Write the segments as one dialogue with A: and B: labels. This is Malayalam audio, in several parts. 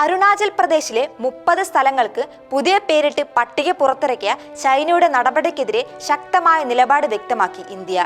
A: അരുണാചൽ പ്രദേശിലെ മുപ്പത് സ്ഥലങ്ങൾക്ക് പുതിയ പേരിട്ട് പട്ടിക പുറത്തിറക്കിയ ചൈനയുടെ നടപടിക്കെതിരെ ശക്തമായ നിലപാട് വ്യക്തമാക്കി ഇന്ത്യ.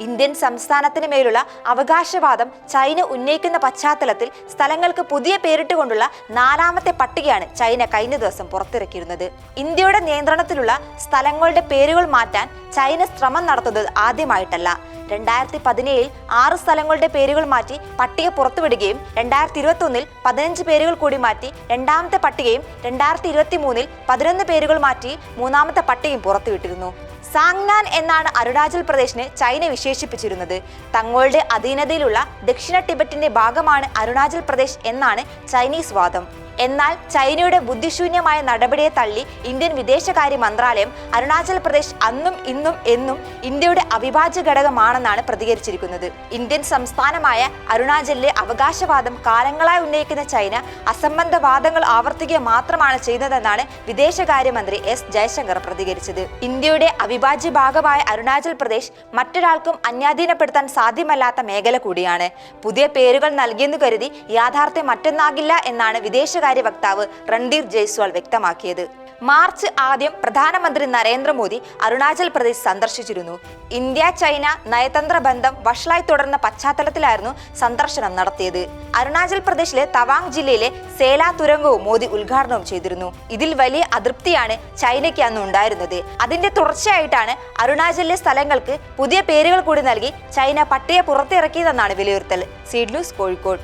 A: ഇന്ത്യൻ സംസ്ഥാനത്തിന് മേലുള്ള അവകാശവാദം ചൈന ഉന്നയിക്കുന്ന പശ്ചാത്തലത്തിൽ സ്ഥലങ്ങൾക്ക് പുതിയ പേരിട്ടുകൊണ്ടുള്ള നാലാമത്തെ പട്ടികയാണ് ചൈന കഴിഞ്ഞ ദിവസം പുറത്തിറക്കിയിരുന്നത്. ഇന്ത്യയുടെ നിയന്ത്രണത്തിലുള്ള സ്ഥലങ്ങളുടെ പേരുകൾ മാറ്റാൻ ചൈന ശ്രമം നടത്തുന്നത് ആദ്യമായിട്ടല്ല. രണ്ടായിരത്തി പതിനേഴിൽ ആറ് സ്ഥലങ്ങളുടെ പേരുകൾ മാറ്റി പട്ടിക പുറത്തുവിടുകയും രണ്ടായിരത്തി ഇരുപത്തി ഒന്നിൽ പതിനഞ്ച് പേരുകൾ കൂടി മാറ്റി രണ്ടാമത്തെ പട്ടികയും രണ്ടായിരത്തി ഇരുപത്തി മൂന്നിൽ പതിനൊന്ന് പേരുകൾ മാറ്റി മൂന്നാമത്തെ പട്ടികയും പുറത്തുവിട്ടിരുന്നു. സാങ്നാൻ എന്നാണ് അരുണാചൽ പ്രദേശിനെ ചൈന വിശേഷിപ്പിച്ചിരുന്നത്. തങ്ങളുടെ അധീനതയിലുള്ള ദക്ഷിണ ടിബറ്റിന്റെ ഭാഗമാണ് അരുണാചൽ പ്രദേശ് എന്നാണ് ചൈനീസ് വാദം. എന്നാൽ ചൈനയുടെ ബുദ്ധിശൂന്യമായ നടപടിയെ തള്ളി ഇന്ത്യൻ വിദേശകാര്യ മന്ത്രാലയം അരുണാചൽ പ്രദേശ് അന്നും ഇന്നും എന്നും ഇന്ത്യയുടെ അവിഭാജ്യ ഘടകമാണെന്നാണ് പ്രതികരിച്ചിരിക്കുന്നത്. ഇന്ത്യൻ സംസ്ഥാനമായ അരുണാചലിലെ അവകാശവാദം കാലങ്ങളായി ഉന്നയിക്കുന്ന ചൈന അസംബന്ധ വാദങ്ങൾ ആവർത്തിക്കുക മാത്രമാണ് ചെയ്യുന്നതെന്നാണ് വിദേശകാര്യമന്ത്രി എസ് ജയശങ്കർ പ്രതികരിച്ചത്. ഇന്ത്യയുടെ അവിഭാജ്യ ഭാഗമായ അരുണാചൽ പ്രദേശ് മറ്റൊരാൾക്കും അന്യാധീനപ്പെടുത്താൻ സാധ്യമല്ലാത്ത മേഖല കൂടിയാണ്. പുതിയ പേരുകൾ നൽകിയെന്ന് കരുതി യാഥാർത്ഥ്യം മറ്റൊന്നാകില്ല എന്നാണ് വിദേശകാര്യ വക്താവ് രൺദീർ ജയ്സ്വാൾ വ്യക്തമാക്കിയത്. മാർച്ച് ആദ്യം പ്രധാനമന്ത്രി നരേന്ദ്രമോദി അരുണാചൽ പ്രദേശ് സന്ദർശിച്ചിരുന്നു. ഇന്ത്യ ചൈന നയതന്ത്ര ബന്ധം വഷളായി തുടർന്ന പശ്ചാത്തലത്തിലായിരുന്നു സന്ദർശനം നടത്തിയത്. അരുണാചൽ പ്രദേശിലെ തവാങ് ജില്ലയിലെ സേല തുരങ്കവും മോദി ഉദ്ഘാടനവും ചെയ്തിരുന്നു. ഇതിൽ വലിയ അതൃപ്തിയാണ് ചൈനയ്ക്ക് അന്ന് ഉണ്ടായിരുന്നത്. അതിന്റെ തുടർച്ചയായിട്ടാണ് അരുണാചലിലെ സ്ഥലങ്ങൾക്ക് പുതിയ പേരുകൾ കൂടി നൽകി ചൈന പട്ടിക പുറത്തിറക്കിയതെന്നാണ് വിലയിരുത്തൽ. സീഡ്ലൂസ് കോഴിക്കോട്.